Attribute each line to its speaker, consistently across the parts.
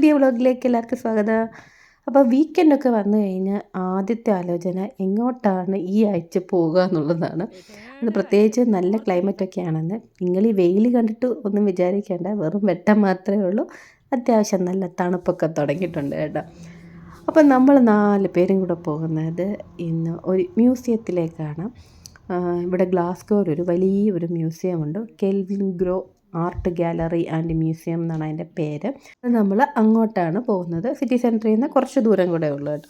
Speaker 1: പുതിയ വ്ളോഗിലേക്ക് എല്ലാവർക്കും സ്വാഗതം. അപ്പോൾ വീക്കെൻഡൊക്കെ വന്നു കഴിഞ്ഞാൽ ആദ്യത്തെ ആലോചന എങ്ങോട്ടാണ് ഈ ആഴ്ച പോകുക എന്നുള്ളതാണ്. അത് പ്രത്യേകിച്ച് നല്ല ക്ലൈമറ്റൊക്കെ ആണെന്ന്. നിങ്ങൾ ഈ വെയിൽ കണ്ടിട്ട് ഒന്നും വിചാരിക്കേണ്ട. വെറും വെട്ടം മാത്രമേ ഉള്ളൂ. അത്യാവശ്യം നല്ല തണുപ്പൊക്കെ തുടങ്ങിയിട്ടുണ്ട് കേട്ടോ. അപ്പം നമ്മൾ നാല് പേരും കൂടെ പോകുന്നത് ഇന്ന് ഒരു മ്യൂസിയത്തിലേക്കാണ്. ഇവിടെ ഗ്ലാസ്ഗോയിൽ ഒരു വലിയ ഒരു മ്യൂസിയമുണ്ട്. Kelvingrove Art Gallery and Museum എന്നാണ് അതിന്റെ പേര്. നമ്മൾ അങ്ങോട്ടാണ് പോകുന്നത്. സിറ്റി സെന്ററിൽ നിന്ന് കുറച്ച് ദൂരം കൂടെ ഉള്ളൂ കേട്ടോ.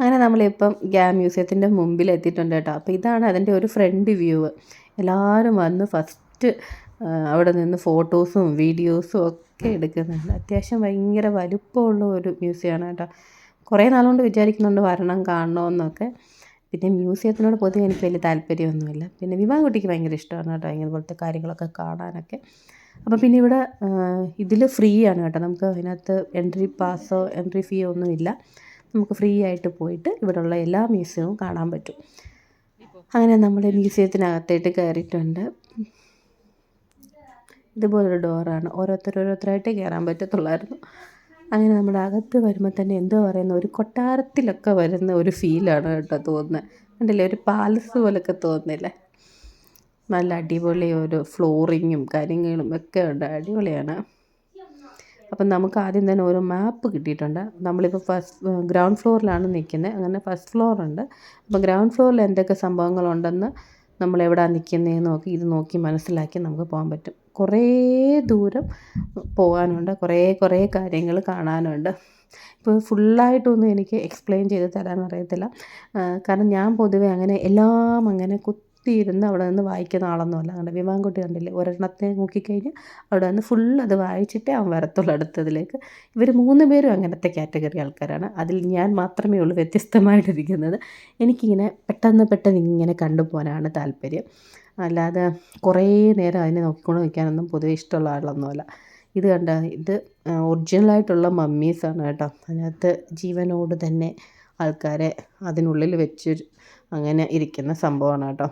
Speaker 1: അങ്ങനെ നമ്മളിപ്പം ഗ്യാ മ്യൂസിയത്തിന്റെ മുമ്പിൽ എത്തിയിട്ടുണ്ട് കേട്ടോ. അപ്പോൾ ഇതാണ് അതിന്റെ ഒരു ഫ്രണ്ട് വ്യൂ. എല്ലാവരും വന്ന് ഫസ്റ്റ് അവിടെ നിന്ന് ഫോട്ടോസും വീഡിയോസും ഒക്കെ എടുക്കുന്നുണ്ട്. അത്യാവശ്യം ഭയങ്കര വലുപ്പമുള്ള ഒരു മ്യൂസിയമാണ് കേട്ടോ. കുറേ നാളുകൊണ്ട് വിചാരിക്കുന്നുണ്ട് വരണം കാണണമെന്നൊക്കെ പിന്നെ മ്യൂസിയത്തിനോട് പൊതുവെ എനിക്ക് വലിയ താല്പര്യമൊന്നുമില്ല. പിന്നെ വിവാഹ കുട്ടിക്ക് ഭയങ്കര ഇഷ്ടമാണ് കേട്ടോ ഇങ്ങനത്തെ കാര്യങ്ങളൊക്കെ കാണാനൊക്കെ. അപ്പോൾ പിന്നെ ഇവിടെ ഇതിൽ ഫ്രീ ആണ് കേട്ടോ. നമുക്ക് അതിനകത്ത് എൻട്രി പാസോ എൻട്രി ഫീ ഒന്നുമില്ല. നമുക്ക് ഫ്രീ ആയിട്ട് പോയിട്ട് ഇവിടെയുള്ള എല്ലാ മ്യൂസിയവും കാണാൻ പറ്റും. അങ്ങനെ നമ്മൾ മ്യൂസിയത്തിനകത്തേട്ട് കയറിയിട്ടുണ്ട്. ഇതുപോലൊരു ഡോറാണ്. ഓരോരുത്തർ ഓരോരുത്തരായിട്ട് കയറാൻ പറ്റത്തുള്ളായിരുന്നു. അങ്ങനെ നമ്മുടെ അകത്ത് വരുമ്പോൾ തന്നെ എന്തോ പറയുന്ന ഒരു കൊട്ടാരത്തിലൊക്കെ വരുന്ന ഒരു ഫീലാണ് കേട്ടോ തോന്നുന്നത് കണ്ടില്ലേ? ഒരു പാലസ് പോലൊക്കെ തോന്നുന്നില്ലേ? നല്ല അടിപൊളി ഒരു ഫ്ലോറിങ്ങും കാര്യങ്ങളും ഒക്കെ ഉണ്ട്. അടിപൊളിയാണ്. അപ്പം നമുക്ക് ആദ്യം തന്നെ ഒരു മാപ്പ് കിട്ടിയിട്ടുണ്ട്. നമ്മളിപ്പോൾ ഫസ്റ്റ് ഗ്രൗണ്ട് ഫ്ലോറിലാണ് നിൽക്കുന്നത് അങ്ങനെ ഫസ്റ്റ് ഫ്ലോറുണ്ട് അപ്പോൾ ഗ്രൗണ്ട് ഫ്ലോറിൽ എന്തൊക്കെ സംഭവങ്ങളുണ്ടെന്ന് നമ്മൾ നിൽക്കുന്നതെന്ന് നോക്കി ഇത് നോക്കി മനസ്സിലാക്കി നമുക്ക് പോകാൻ പറ്റും. കുറേ ദൂരം പോകാനുണ്ട്. കുറേ കുറേ കാര്യങ്ങൾ കാണാനുണ്ട്. ഇപ്പോൾ ഫുള്ളായിട്ടൊന്നും എനിക്ക് എക്സ്പ്ലെയിൻ ചെയ്ത് തരാൻ അറിയത്തില്ല. കാരണം ഞാൻ പൊതുവെ അങ്ങനെ എല്ലാം അങ്ങനെ കുത്തിയിരുന്ന് അവിടെ നിന്ന് വായിക്കുന്ന ആളൊന്നുമല്ല. അങ്ങനെ വിമാൻകുട്ടി കണ്ടില്ലേ? ഒരെണ്ണത്തെ നോക്കിക്കഴിഞ്ഞ് അവിടെ നിന്ന് ഫുൾ അത് വായിച്ചിട്ടേ അവൻ വരത്തുള്ളൂ അടുത്തതിലേക്ക്. ഇവർ മൂന്ന് പേരും അങ്ങനത്തെ കാറ്റഗറി ആൾക്കാരാണ്. അതിൽ ഞാൻ മാത്രമേ ഉള്ളൂ വ്യത്യസ്തമായിട്ടിരിക്കുന്നത്. എനിക്കിങ്ങനെ പെട്ടെന്ന് പെട്ടെന്ന് ഇങ്ങനെ കണ്ടുപോകാനാണ് താല്പര്യം. അല്ലാതെ കുറേ നേരം അതിനെ നോക്കിക്കൊണ്ട് നിൽക്കാനൊന്നും പൊതുവേ ഇഷ്ടമുള്ള ആളൊന്നുമല്ല. ഇത് കണ്ട ഇത് ഒറിജിനലായിട്ടുള്ള മമ്മീസാണ് കേട്ടോ. അതിനകത്ത് ജീവനോട് തന്നെ ആൾക്കാരെ അതിനുള്ളിൽ വെച്ച് അങ്ങനെ ഇരിക്കുന്ന സംഭവമാണ് കേട്ടോ.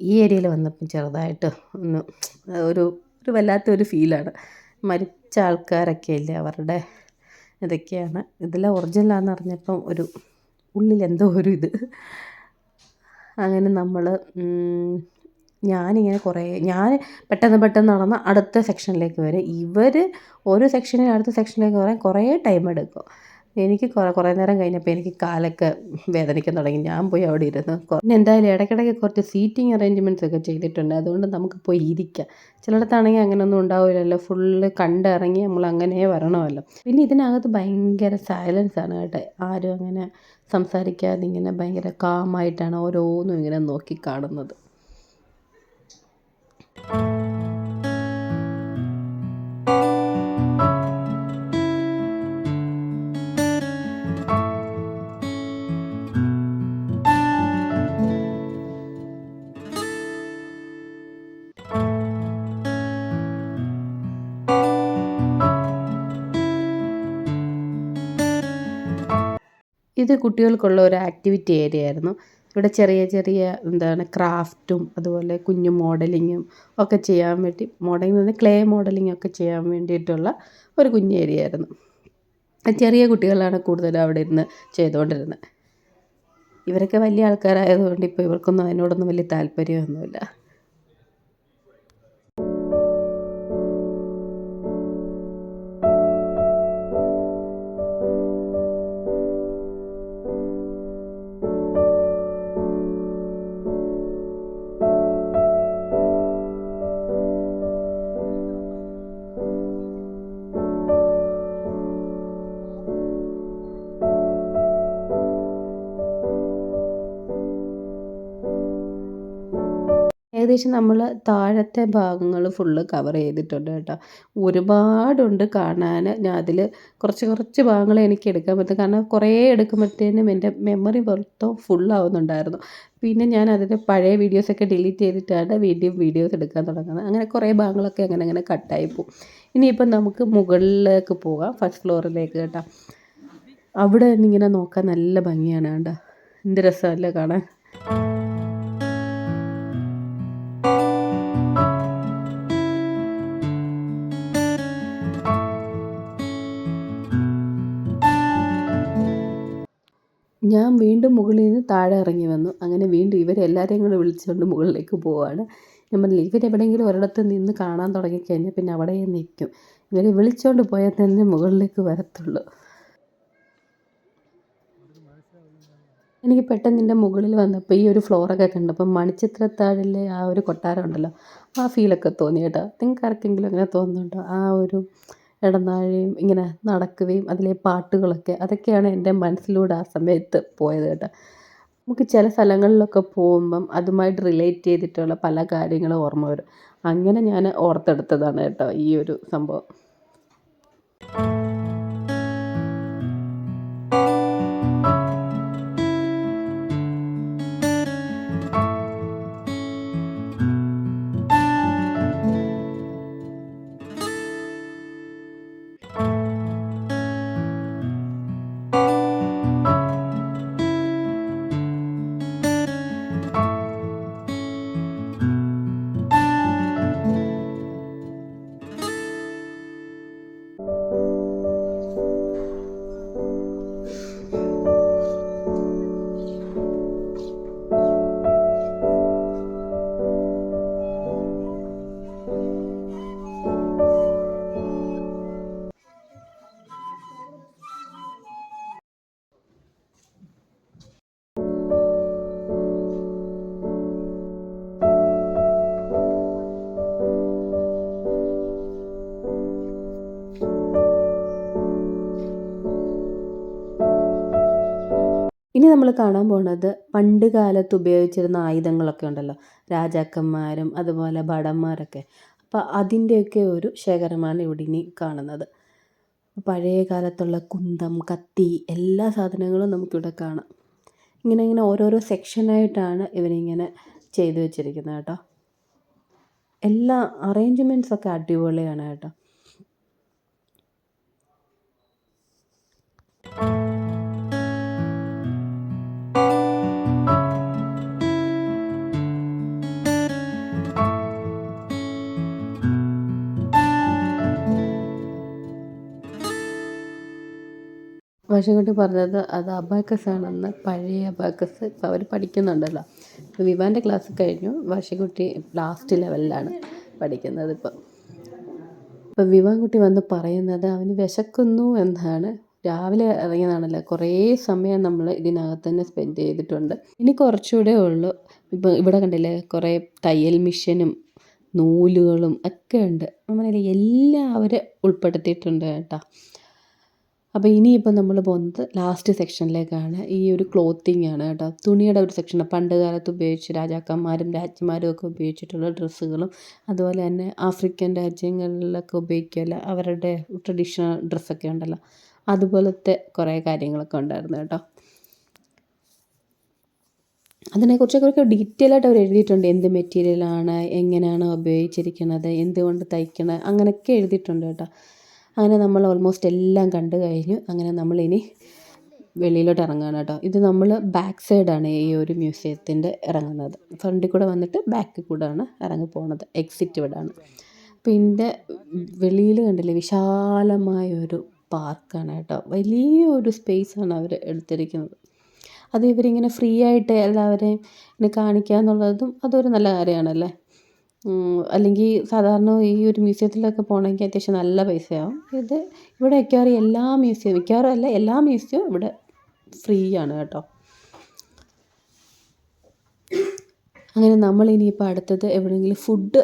Speaker 1: ഈ ഏരിയയിൽ വന്നപ്പം ചെറുതായിട്ട് ഒന്ന് ഒരു ഒരു വല്ലാത്തൊരു ഫീലാണ് മരിച്ച ആൾക്കാരൊക്കെ ഇല്ലേ അവരുടെ ഇതൊക്കെയാണ്. ഇതിലെ ഒറിജിനലാണെന്ന് അറിഞ്ഞപ്പം ഒരു ഉള്ളിൽ എന്തോ ഒരു ഇത്. അങ്ങനെ നമ്മൾ ഞാനിങ്ങനെ കുറേ ഞാൻ പെട്ടെന്ന് പെട്ടെന്ന് നടന്ന് അടുത്ത സെക്ഷനിലേക്ക് വരും ഇവർ ഓരോ സെക്ഷനിൽ അടുത്ത സെക്ഷനിലേക്ക് വരാൻ കുറേ ടൈം എടുക്കും. എനിക്ക് കുറേ കുറേ നേരം കഴിഞ്ഞപ്പോൾ എനിക്ക് കാലൊക്കെ വേദനിക്കാൻ തുടങ്ങി. ഞാൻ പോയി അവിടെ ഇരുന്ന് പിന്നെ എന്തായാലും ഇടയ്ക്കിടയ്ക്ക് കുറച്ച് സീറ്റിംഗ് അറേഞ്ച്മെന്റ്സ് ഒക്കെ ചെയ്തിട്ടുണ്ട്. അതുകൊണ്ട് നമുക്ക് പോയി ഇരിക്കാം. ചിലയിടത്താണെങ്കിൽ അങ്ങനെയൊന്നും ഉണ്ടാവില്ലല്ലോ. ഫുള്ള് കണ്ടിറങ്ങി നമ്മൾ അങ്ങനെ വരണമല്ലോ. പിന്നെ ഇതിനകത്ത് ഭയങ്കര സൈലൻസ് ആണ് കേട്ടോ. ആരും അങ്ങനെ സംസാരിക്കാതെ ഇങ്ങനെ ഭയങ്കര കാമായിട്ടാണ് ഓരോന്നും ഇങ്ങനെ നോക്കി കാണുന്നത്. ഇത് കുട്ടികൾക്കുള്ള ഒരു ആക്ടിവിറ്റി ഏരിയ ആയിരുന്നു. ഇവിടെ ചെറിയ ചെറിയ എന്താണ് ക്രാഫ്റ്റും അതുപോലെ കുഞ്ഞു മോഡലിങ്ങും ഒക്കെ ചെയ്യാൻ വേണ്ടി മോഡലിംഗ് എന്ന് ക്ലേ മോഡലിംഗ് ഒക്കെ ചെയ്യാൻ വേണ്ടിയിട്ടുള്ള ഒരു കുഞ്ഞു ഏരിയ ആയിരുന്നു. ചെറിയ കുട്ടികളാണ് കൂടുതലും അവിടെ ഇരുന്ന് ചെയ്തുകൊണ്ടിരുന്നത്. ഇവരൊക്കെ വലിയ ആൾക്കാരായതുകൊണ്ട് ഇപ്പോൾ ഇവർക്കൊന്നും അതിനോടൊന്നും വലിയ താല്പര്യമൊന്നുമില്ല. ഏകദേശം നമ്മൾ താഴത്തെ ഭാഗങ്ങൾ ഫുള്ള് കവർ ചെയ്തിട്ടുണ്ട് കേട്ടോ. ഒരുപാടുണ്ട് കാണാൻ. ഞാൻ അതിൽ കുറച്ച് കുറച്ച് ഭാഗങ്ങൾ എനിക്ക് എടുക്കാൻ പറ്റും. കാരണം കുറേ എടുക്കുമ്പോഴത്തേനും എന്റെ മെമ്മറി മൊത്തം ഫുള്ളാവുന്നുണ്ടായിരുന്നു പിന്നെ ഞാൻ അതിന്റെ പഴയ വീഡിയോസൊക്കെ ഡിലീറ്റ് ചെയ്തിട്ടാണ് വീണ്ടും വീഡിയോസ് എടുക്കാൻ തുടങ്ങുന്നത്. അങ്ങനെ കുറേ ഭാഗങ്ങളൊക്കെ അങ്ങനെ അങ്ങനെ കട്ടായി പോകും ഇനിയിപ്പം നമുക്ക് മുകളിലേക്ക് പോകാം. ഫസ്റ്റ് ഫ്ലോറിലേക്ക് കേട്ടോ. അവിടെ നിന്നിങ്ങനെ നോക്കാൻ നല്ല ഭംഗിയാണ് കേട്ടോ എന്ത് രസമല്ലേ കാണാൻ. താഴെ ഇറങ്ങി വന്നു. അങ്ങനെ വീണ്ടും ഇവരെല്ലാവരെയും കൂടെ വിളിച്ചുകൊണ്ട് മുകളിലേക്ക് പോവുകയാണ് ഞാൻ പറഞ്ഞില്ലേ ഇവരെവിടെയെങ്കിലും ഒരിടത്ത് നിന്ന് കാണാൻ തുടങ്ങിക്കഴിഞ്ഞാൽ പിന്നെ അവിടെ നിൽക്കും. ഇവരെ വിളിച്ചുകൊണ്ട് പോയാൽ തന്നെ മുകളിലേക്ക് വരത്തുള്ളൂ. എനിക്ക് പെട്ടെന്ന് എന്റെ മുകളിൽ വന്നപ്പോൾ ഈ ഒരു ഫ്ലോറൊക്കെ കണ്ടപ്പോൾ മണിച്ചിത്രത്താഴിലെ ആ ഒരു കൊട്ടാരം ഉണ്ടല്ലോ ആ ഫീലൊക്കെ തോന്നി കേട്ടോ. നിങ്ങൾക്ക് ആർക്കെങ്കിലും അങ്ങനെ തോന്നുന്നുണ്ടോ? ആ ഒരു ഇടനാഴിയും ഇങ്ങനെ നടക്കുകയും അതിലെ പാട്ടുകളൊക്കെ അതൊക്കെയാണ് എന്റെ മനസ്സിലൂടെ ആ സമയത്ത് പോയത് കേട്ടോ. നമുക്ക് ചില സ്ഥലങ്ങളിലൊക്കെ പോകുമ്പം അതുമായിട്ട് റിലേറ്റ് ചെയ്തിട്ടുള്ള പല കാര്യങ്ങളും ഓർമ്മ വരും. അങ്ങനെ ഞാൻ ഓർത്തെടുത്തതാണ് കേട്ടോ ഈ ഒരു സംഭവം. ഇനി നമ്മൾ കാണാൻ പോണത് പണ്ട് കാലത്ത് ഉപയോഗിച്ചിരുന്ന ആയുധങ്ങളൊക്കെ ഉണ്ടല്ലോ. രാജാക്കന്മാരും അതുപോലെ ഭടന്മാരൊക്കെ. അപ്പോൾ അതിന്റെയൊക്കെ ഒരു ശേഖരമാണ് ഇവിടെ ഇനി കാണുന്നത്. പഴയ കാലത്തുള്ള കുന്തം കത്തി എല്ലാ സാധനങ്ങളും നമുക്കിവിടെ കാണാം. ഇങ്ങനെ ഇങ്ങനെ ഓരോരോ സെക്ഷനായിട്ടാണ് ഇവരിങ്ങനെ ചെയ്തു വെച്ചിരിക്കുന്നത് കേട്ടോ. എല്ലാ അറേഞ്ച്മെന്റ്സൊക്കെ അടിപൊളിയാണ് കേട്ടോ. മാഷുകുട്ടി പറഞ്ഞത് അത് അബാക്കസ് ആണെന്ന് പഴയ അബാക്കസ് ഇപ്പോൾ അവർ പഠിക്കുന്നുണ്ടല്ലോ. വിവാന്റെ ക്ലാസ് കഴിഞ്ഞു. ഭാഷകുട്ടി ലാസ്റ്റ് ലെവലിലാണ് പഠിക്കുന്നത് ഇപ്പം. ഇപ്പം വിവാൻകുട്ടി വന്ന് പറയുന്നത് അവന് വിശക്കുന്നു എന്നാണ്. രാവിലെ ഇറങ്ങിയതാണല്ലോ. കുറേ സമയം നമ്മൾ ഇതിനകത്ത് തന്നെ സ്പെൻഡ് ചെയ്തിട്ടുണ്ട്. ഇനി കുറച്ചുകൂടെ ഉള്ളൂ. ഇപ്പം ഇവിടെ കണ്ടില്ലേ കുറേ തയ്യൽ മിഷനും നൂലുകളും ഒക്കെ ഉണ്ട്. അങ്ങനെ എല്ലാം അവർ ഉൾപ്പെടുത്തിയിട്ടുണ്ട് കേട്ടോ. അപ്പോൾ ഇനിയിപ്പോൾ നമ്മൾ പോകുന്നത് ലാസ്റ്റ് സെക്ഷനിലേക്കാണ് ഈ ഒരു ക്ലോത്തിങ് ആണ് കേട്ടോ. തുണിയുടെ ഒരു സെക്ഷൻ പണ്ട് കാലത്ത് ഉപയോഗിച്ച് രാജാക്കന്മാരും രാജ്ഞിമാരും ഒക്കെ ഉപയോഗിച്ചിട്ടുള്ള ഡ്രസ്സുകളും അതുപോലെ തന്നെ ആഫ്രിക്കൻ രാജ്യങ്ങളിലൊക്കെ ഉപയോഗിക്കുമല്ലോ അവരുടെ ട്രഡീഷണൽ ഡ്രസ്സൊക്കെ ഉണ്ടല്ലോ. അതുപോലത്തെ കുറേ കാര്യങ്ങളൊക്കെ ഉണ്ടായിരുന്നു കേട്ടോ. അതിനെക്കുറിച്ചൊക്കെ ഒക്കെ ഡീറ്റെയിൽ ആയിട്ട് അവർ എഴുതിയിട്ടുണ്ട്. എന്ത് മെറ്റീരിയലാണ് എങ്ങനെയാണ് ഉപയോഗിച്ചിരിക്കുന്നത് എന്തുകൊണ്ട് തയ്ക്കണത് അങ്ങനെയൊക്കെ എഴുതിയിട്ടുണ്ട് കേട്ടോ. അങ്ങനെ നമ്മൾ ഓൾമോസ്റ്റ് എല്ലാം കണ്ടു കഴിഞ്ഞു. അങ്ങനെ നമ്മളിനി വെളിയിലോട്ട് ഇറങ്ങുകയാണ് കേട്ടോ. ഇത് നമ്മൾ ബാക്ക് സൈഡാണ് ഈ ഒരു മ്യൂസിയത്തിന്റെ ഇറങ്ങുന്നത്. ഫ്രണ്ടിൽ കൂടെ വന്നിട്ട് ബാക്കിൽ കൂടെ ആണ് ഇറങ്ങി പോകുന്നത് എക്സിറ്റ് ഇവിടാണ്. പിന്നെ വെളിയിൽ കണ്ടില്ലേ വിശാലമായൊരു പാർക്കാണ് കേട്ടോ. വലിയൊരു സ്പേസാണ് അവർ എടുത്തിരിക്കുന്നത്. അത് ഇവരിങ്ങനെ ഫ്രീ ആയിട്ട് എല്ലാവരെയും ഇങ്ങനെ കാണിക്കുക എന്നുള്ളതും അതൊരു നല്ല കാര്യമാണല്ലേ? അല്ലെങ്കിൽ സാധാരണ ഈ ഒരു മ്യൂസിയത്തിലൊക്കെ പോകണമെങ്കിൽ അത്യാവശ്യം നല്ല പൈസയാവും ഇത് ഇവിടെ മിക്കവാറും എല്ലാ മ്യൂസിയം മിക്കവാറും അല്ല എല്ലാ മ്യൂസിയവും ഇവിടെ ഫ്രീ ആണ് കേട്ടോ. അങ്ങനെ നമ്മൾ ഇനിയിപ്പോൾ അടുത്തത് എവിടെയെങ്കിലും ഫുഡ്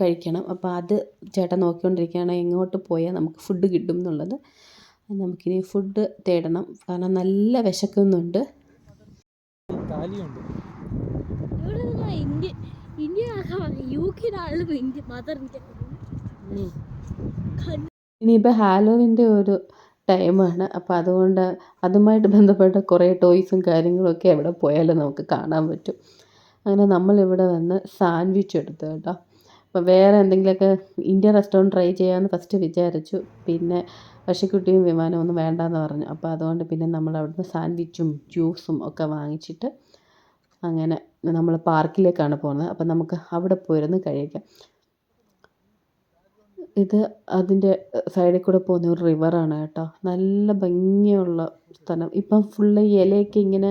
Speaker 1: കഴിക്കണം. അപ്പോൾ അത് ചേട്ടൻ നോക്കിക്കൊണ്ടിരിക്കുകയാണ് എങ്ങോട്ട് പോയാൽ നമുക്ക് ഫുഡ് കിട്ടും എന്നുള്ളത്. നമുക്കിനി ഫുഡ് തേടണം. കാരണം നല്ല വിശക്കുന്നുണ്ട്. ഇന്ത്യ ഇനിയിപ്പോൾ ഹാലോവിന്റെ ഒരു ടൈമാണ് അപ്പോൾ അതുകൊണ്ട് അതുമായിട്ട് ബന്ധപ്പെട്ട കുറേ ടോയ്സും കാര്യങ്ങളൊക്കെ എവിടെ പോയാലും നമുക്ക് കാണാൻ പറ്റും. അങ്ങനെ നമ്മളിവിടെ വന്ന് സാൻഡ്വിച്ച് എടുത്തു കേട്ടോ. അപ്പോൾ വേറെ എന്തെങ്കിലുമൊക്കെ ഇന്ത്യൻ റെസ്റ്റോറന്റ് ട്രൈ ചെയ്യാമെന്ന് ഫസ്റ്റ് വിചാരിച്ചു. പിന്നെ പശുക്കുട്ടിയും വിമാനം ഒന്നും വേണ്ടെന്ന് പറഞ്ഞു. അപ്പോൾ അതുകൊണ്ട് പിന്നെ നമ്മൾ അവിടുന്ന് സാൻഡ്വിച്ചും ജ്യൂസും ഒക്കെ വാങ്ങിച്ചിട്ട് അങ്ങനെ നമ്മൾ പാർക്കിലേക്കാണ് പോകുന്നത്. അപ്പം നമുക്ക് അവിടെ പോയിരുന്ന് കഴിക്കാം. ഇത് അതിന്റെ സൈഡിൽ കൂടെ പോകുന്ന ഒരു റിവറാണ് കേട്ടോ. നല്ല ഭംഗിയുള്ള സ്ഥലം. ഇപ്പം ഫുള്ള് ഇലയൊക്കെ ഇങ്ങനെ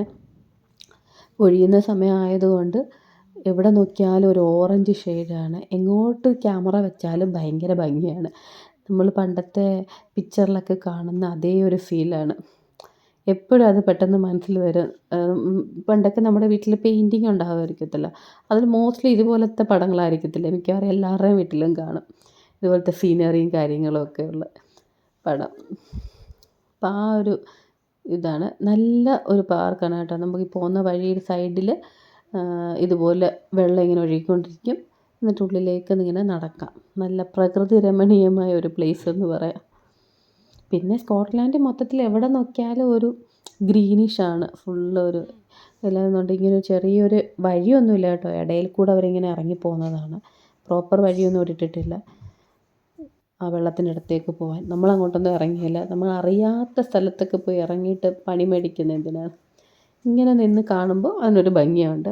Speaker 1: ഒഴിയുന്ന സമയമായതുകൊണ്ട് എവിടെ നോക്കിയാലും ഒരു ഓറഞ്ച് ഷെയ്ഡാണ് എങ്ങോട്ട് ക്യാമറ വെച്ചാലും ഭയങ്കര ഭംഗിയാണ്. നമ്മൾ പണ്ടത്തെ പിക്ചറിലൊക്കെ കാണുന്ന അതേ ഒരു ഫീലാണ് എപ്പോഴും അത് പെട്ടെന്ന് മനസ്സിൽ വരും. പണ്ടൊക്കെ നമ്മുടെ വീട്ടിൽ പെയിന്റിങ് ഉണ്ടാകുമായിരിക്കത്തില്ല അതിൽ മോസ്റ്റ്ലി ഇതുപോലത്തെ പടങ്ങളായിരിക്കത്തില്ല. മിക്കവാറും എല്ലാവരുടെയും വീട്ടിലും കാണും. ഇതുപോലത്തെ സീനറിയും കാര്യങ്ങളും ഒക്കെയുള്ള പടം. അപ്പം ആ ഒരു ഇതാണ്. നല്ല ഒരു പാർക്കാണ് കേട്ടോ. നമുക്ക് പോകുന്ന വഴിയുടെ സൈഡിൽ ഇതുപോലെ വെള്ളം ഇങ്ങനെ ഒഴുകിക്കൊണ്ടിരിക്കും. എന്നിട്ട് ഉള്ളിലേക്ക് ഇങ്ങനെ നടക്കാം. നല്ല പ്രകൃതി രമണീയമായ ഒരു പ്ലേസ് എന്ന് പറയാം. പിന്നെ സ്കോട്ട്ലാൻഡ് മൊത്തത്തിൽ എവിടെ നോക്കിയാലും ഒരു ഗ്രീനിഷാണ് ഫുള്ള് ഒരു അല്ലാന്നുണ്ടെങ്കിൽ ഇങ്ങനെ ചെറിയൊരു വഴിയൊന്നുമില്ല കേട്ടോ. ഇടയിൽ കൂടെ അവരിങ്ങനെ ഇറങ്ങി പോകുന്നതാണ്. പ്രോപ്പർ വഴിയൊന്നും ഇട്ടിട്ടില്ല. ആ വെള്ളത്തിന്റെ അടുത്തേക്ക് പോകാൻ നമ്മൾ അങ്ങോട്ടൊന്നും ഇറങ്ങിയില്ല. നമ്മൾ അറിയാത്ത സ്ഥലത്തൊക്കെ പോയി ഇറങ്ങിയിട്ട് പണി മേടിക്കുന്ന എന്തിനാണ് ഇങ്ങനെ നിന്ന് കാണുമ്പോൾ അതിനൊരു ഭംഗിയുണ്ട്.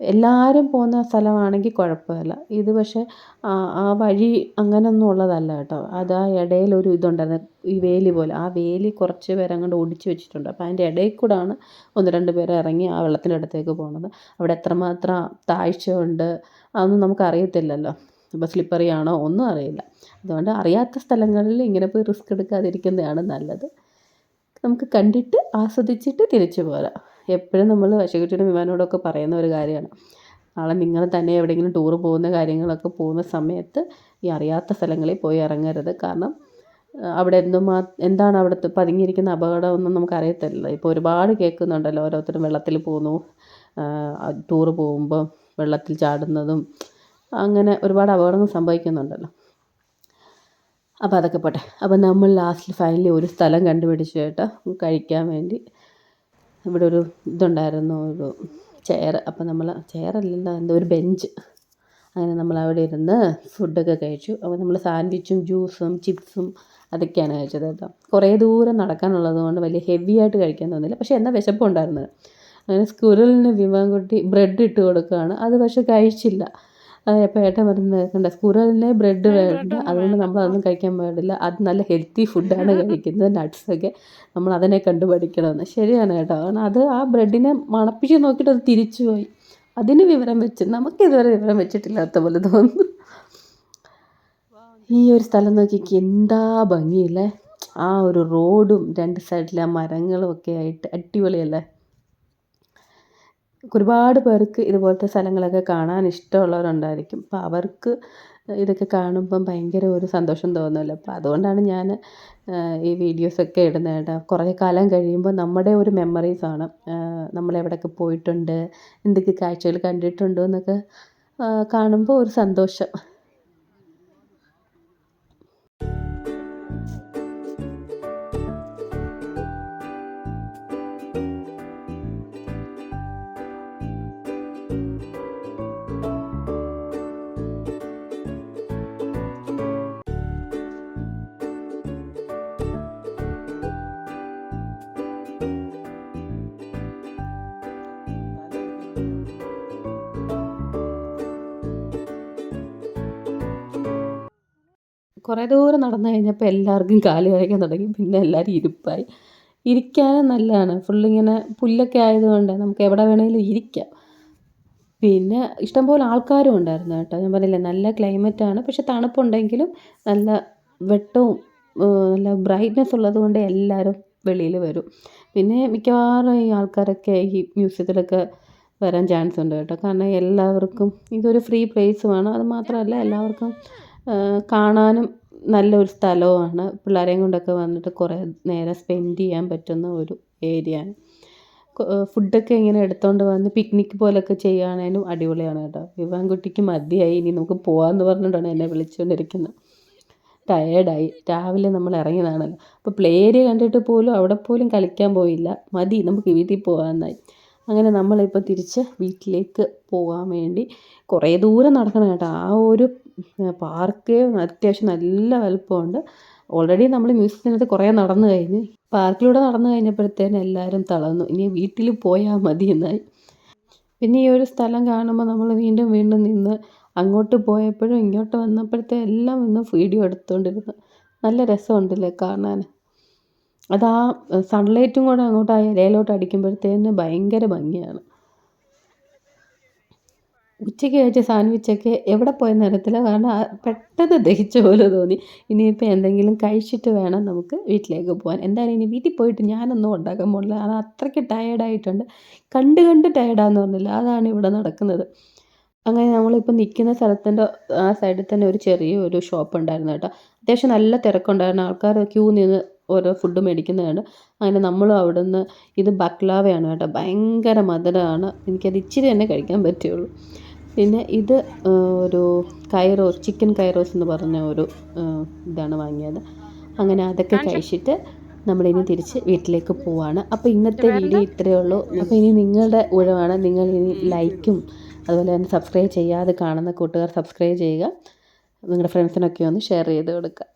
Speaker 1: എല്ലാവരും പോകുന്ന സ്ഥലമാണെങ്കിൽ കുഴപ്പമില്ല. ഇത് പക്ഷേ ആ ആ വഴി അങ്ങനെയൊന്നും ഉള്ളതല്ല കേട്ടോ. അത് ആ ഇടയിലൊരു ഇതുണ്ടായിരുന്നു. ഈ വേലി പോലെ. ആ വേലി കുറച്ച് പേരങ്ങോട്ട് ഒടിച്ച് വെച്ചിട്ടുണ്ട്. അപ്പോൾ അതിന്റെ ഇടയിൽ കൂടാണ് ഒന്ന് രണ്ട് പേർ ഇറങ്ങി ആ വെള്ളത്തിന്റെ അടുത്തേക്ക് പോകുന്നത് അവിടെ എത്രമാത്രം താഴ്ചയുണ്ട് അതൊന്നും നമുക്കറിയത്തില്ലല്ലോ. ഇപ്പോൾ സ്ലിപ്പറി ആണോ ഒന്നും അറിയില്ല. അതുകൊണ്ട് അറിയാത്ത സ്ഥലങ്ങളിൽ ഇങ്ങനെ പോയി റിസ്ക് എടുക്കാതിരിക്കുന്നതാണ് നല്ലത്. നമുക്ക് കണ്ടിട്ട് ആസ്വദിച്ചിട്ട് തിരിച്ചു പോരാം എപ്പോഴും നമ്മൾ അശോകച്ചനും വിമാനോടൊക്കെ പറയുന്ന ഒരു കാര്യമാണ്. നാളെ നിങ്ങൾ തന്നെ എവിടെയെങ്കിലും ടൂറ് പോകുന്ന കാര്യങ്ങളൊക്കെ പോകുന്ന സമയത്ത് ഈ അറിയാത്ത സ്ഥലങ്ങളിൽ പോയി ഇറങ്ങരുത്. കാരണം അവിടെ എന്തുമാ എന്താണ് അവിടുത്തെ പതുങ്ങിയിരിക്കുന്ന അപകടമൊന്നും നമുക്കറിയത്തില്ല. ഇപ്പോൾ ഒരുപാട് കേൾക്കുന്നുണ്ടല്ലോ ഓരോരുത്തരും വെള്ളത്തിൽ പോകുന്നു ടൂറ് പോകുമ്പോൾ വെള്ളത്തിൽ ചാടുന്നതും അങ്ങനെ ഒരുപാട് അപകടങ്ങൾ സംഭവിക്കുന്നുണ്ടല്ലോ. അപ്പോൾ അതൊക്കെ പോട്ടെ. അപ്പോൾ നമ്മൾ ലാസ്റ്റിൽ ഫൈനലി ഒരു സ്ഥലം കണ്ടുപിടിച്ചിട്ട് കഴിക്കാൻ വേണ്ടി ഇവിടെ ഒരു ഇതുണ്ടായിരുന്നു ഒരു ചെയർ അപ്പം നമ്മൾ ചെയറല്ലല്ലോ എന്തോ ഒരു ബെഞ്ച് അങ്ങനെ നമ്മൾ അവിടെ ഇരുന്ന് ഫുഡൊക്കെ കഴിച്ചു. അപ്പോൾ നമ്മൾ സാൻഡ്വിച്ചും ജ്യൂസും ചിപ്സും അതൊക്കെയാണ് കഴിച്ചത് കേട്ടോ. കുറേ ദൂരം നടക്കാനുള്ളത് കൊണ്ട് വലിയ ഹെവി ആയിട്ട് കഴിക്കാൻ തോന്നില്ല പക്ഷേ എന്നാൽ വിശപ്പുണ്ടായിരുന്നത്. അങ്ങനെ സ്കുരലിന് വിവാൻകുട്ടി ബ്രെഡ് ഇട്ട് കൊടുക്കുകയാണ്. അത് പക്ഷേ കഴിച്ചില്ല. അപ്പോൾ ഏട്ടൻ പറയുന്നത് കണ്ട സ്കുരലിന് ബ്രെഡ് വേണ്ട അതുകൊണ്ട് നമ്മൾ അതൊന്നും കഴിക്കാൻ പാടില്ല. അത് നല്ല ഹെൽത്തി ഫുഡാണ് കഴിക്കുന്നത് നട്ട്സൊക്കെ നമ്മൾ അതിനെ കണ്ടു പഠിക്കണമെന്ന് ശരിയാണ് കേട്ടോ. കാരണം അത് ആ ബ്രെഡിനെ മണപ്പിച്ച് നോക്കിയിട്ട് അത് തിരിച്ചു പോയി. അതിന് വിവരം വെച്ച് നമുക്ക് ഇതുവരെ വിവരം വെച്ചിട്ടില്ലാത്ത പോലെ തോന്നുന്നു. ഈ ഒരു സ്ഥലം നോക്കിക്ക് എന്താ ഭംഗിയല്ലേ? ആ ഒരു റോഡും രണ്ട് സൈഡിലെ ആ മരങ്ങളും ഒക്കെ ആയിട്ട് അടിപൊളിയല്ലേ? ഒരുപാട് പേർക്ക് ഇതുപോലത്തെ സ്ഥലങ്ങളൊക്കെ കാണാൻ ഇഷ്ടമുള്ളവരുണ്ടായിരിക്കും. അപ്പോൾ അവർക്ക് ഇതൊക്കെ കാണുമ്പം ഭയങ്കര ഒരു സന്തോഷം തോന്നുമല്ലോ. അപ്പോൾ അതുകൊണ്ടാണ് ഞാൻ ഈ വീഡിയോസൊക്കെ ഇടുന്നത് കേട്ടോ. കുറേ കാലം കഴിയുമ്പോൾ നമ്മുടെ ഒരു മെമ്മറീസാണ് നമ്മൾ എവിടെയൊക്കെ പോയിട്ടുണ്ട് എന്തൊക്കെ കാഴ്ചകൾ കണ്ടിട്ടുണ്ട് എന്നൊക്കെ കാണുമ്പോൾ ഒരു സന്തോഷം. കുറേ ദൂരം നടന്നു കഴിഞ്ഞപ്പോൾ എല്ലാവർക്കും കാൽ കഴിക്കാൻ തുടങ്ങി. പിന്നെ എല്ലാവരും ഇരിപ്പായി. ഇരിക്കാനും നല്ലതാണ്. ഫുള്ളിങ്ങനെ പുല്ലൊക്കെ ആയതുകൊണ്ട് നമുക്ക് എവിടെ വേണമെങ്കിലും ഇരിക്കാം. പിന്നെ ഇഷ്ടംപോലെ ആൾക്കാരും ഉണ്ടായിരുന്നു കേട്ടോ. ഞാൻ പറഞ്ഞില്ലേ നല്ല ക്ലൈമറ്റാണ് പക്ഷെ തണുപ്പുണ്ടെങ്കിലും നല്ല വെട്ടവും നല്ല ബ്രൈറ്റ്നെസ് ഉള്ളത് കൊണ്ട് എല്ലാവരും വെളിയിൽ വരും. പിന്നെ മിക്കവാറും ഈ ആൾക്കാരൊക്കെ ഈ മ്യൂസിയത്തിലൊക്കെ വരാൻ ചാൻസ് ഉണ്ട് കേട്ടോ. കാരണം എല്ലാവർക്കും ഇതൊരു ഫ്രീ പ്ലേസുമാണ് അത് മാത്രമല്ല എല്ലാവർക്കും കാണാനും നല്ലൊരു സ്ഥലവുമാണ്. പിള്ളേരെയും കൊണ്ടൊക്കെ വന്നിട്ട് കുറേ നേരം സ്പെൻഡ് ചെയ്യാൻ പറ്റുന്ന ഒരു ഏരിയ ഏരിയയാണ് ഫുഡൊക്കെ ഇങ്ങനെ എടുത്തുകൊണ്ട് വന്ന് പിക്നിക് പോലൊക്കെ ചെയ്യുകയാണേലും അടിപൊളിയാണ് കേട്ടോ. വിവാൻകുട്ടിക്ക് മതിയായി. ഇനി നമുക്ക് പോകാമെന്ന് പറഞ്ഞുകൊണ്ടാണ് എന്നെ വിളിച്ചുകൊണ്ടിരിക്കുന്നത് ടയേർഡായി രാവിലെ നമ്മൾ ഇറങ്ങിയതാണല്ലോ. അപ്പോൾ പ്ലേ ഏരിയ കണ്ടിട്ട് പോലും അവിടെ പോലും കളിക്കാൻ പോയില്ല. മതി നമുക്ക് വീട്ടിൽ പോകാമെന്നായി അങ്ങനെ നമ്മളിപ്പോൾ തിരിച്ച് വീട്ടിലേക്ക് പോകാൻ വേണ്ടി കുറേ ദൂരം നടക്കണം കേട്ടോ. ആ ഒരു പാർക്ക് അത്യാവശ്യം നല്ല വലുപ്പമുണ്ട്. ഓൾറെഡി നമ്മൾ മ്യൂസിയത്തിനകത്ത് കുറേ നടന്നു കഴിഞ്ഞ് പാർക്കിലൂടെ നടന്നു കഴിഞ്ഞപ്പോഴത്തേന് എല്ലാവരും തളർന്നു. ഇനി വീട്ടിൽ പോയാൽ മതി എന്നായി. പിന്നെ ഈ ഒരു സ്ഥലം കാണുമ്പോൾ നമ്മൾ വീണ്ടും വീണ്ടും നിന്ന് അങ്ങോട്ട് പോയപ്പോഴും ഇങ്ങോട്ട് വന്നപ്പോഴത്തെ എല്ലാം ഇന്ന് വീഡിയോ എടുത്തുകൊണ്ടിരുന്നു നല്ല രസമുണ്ടല്ലേ കാണാൻ അതാ സൺലൈറ്റും കൂടെ അങ്ങോട്ട് ആ ഇലയിലോട്ട് അടിക്കുമ്പോഴത്തേന് ഭയങ്കര ഭംഗിയാണ്. ഉച്ചയ്ക്ക് കഴിച്ച സാൻഡ്വിച്ചൊക്കെ എവിടെ പോയെന്ന് അറിയത്തില്ല കാരണം പെട്ടെന്ന് ദഹിച്ച പോലെ തോന്നി. ഇനിയിപ്പോൾ എന്തെങ്കിലും കഴിച്ചിട്ട് വേണം നമുക്ക് വീട്ടിലേക്ക് പോകാൻ എന്തായാലും ഇനി വീട്ടിൽ പോയിട്ട് ഞാനൊന്നും ഉണ്ടാക്കാൻ പോകില്ല അത് അത്രയ്ക്ക് ടയേർഡായിട്ടുണ്ട് കണ്ട് കണ്ട് ടയേർഡാന്ന് പറഞ്ഞില്ല? അതാണ് ഇവിടെ നടക്കുന്നത്. അങ്ങനെ നമ്മളിപ്പോൾ നിൽക്കുന്ന സ്ഥലത്തിന്റെ ആ സൈഡിൽ തന്നെ ഒരു ചെറിയ ഒരു ഷോപ്പ് ഉണ്ടായിരുന്നു കേട്ടോ. അത്യാവശ്യം നല്ല തിരക്കുണ്ടായിരുന്നു. ആൾക്കാർ ക്യൂ നിന്ന് ഓരോ ഫുഡ് മേടിക്കുന്നതാണ്. അങ്ങനെ നമ്മളും അവിടെ നിന്ന് ഇത് ബക്ലാവയാണ് കേട്ടോ. ഭയങ്കര മധുരമാണ്. എനിക്കത് ഇച്ചിരി തന്നെ കഴിക്കാൻ പറ്റുള്ളൂ. പിന്നെ ഇത് ഒരു കൈറോസ് ചിക്കൻ കൈറോസ് എന്ന് പറഞ്ഞ ഒരു ഇതാണ് വാങ്ങിയത്. അങ്ങനെ അതൊക്കെ കഴിച്ചിട്ട് നമ്മളിനി തിരിച്ച് വീട്ടിലേക്ക് പോവാണ്. അപ്പോൾ ഇന്നത്തെ വീഡിയോ ഇത്രയേ ഉള്ളൂ. അപ്പോൾ ഇനി നിങ്ങളുടെ ഉഴവാണ്. നിങ്ങൾ ഇനി ലൈക്കും അതുപോലെ തന്നെ സബ്സ്ക്രൈബ് ചെയ്യാതെ കാണുന്ന കൂട്ടുകാർ സബ്സ്ക്രൈബ് ചെയ്യുക. നിങ്ങളുടെ ഫ്രണ്ട്സിനൊക്കെ ഒന്ന് ഷെയർ ചെയ്ത് കൊടുക്കുക.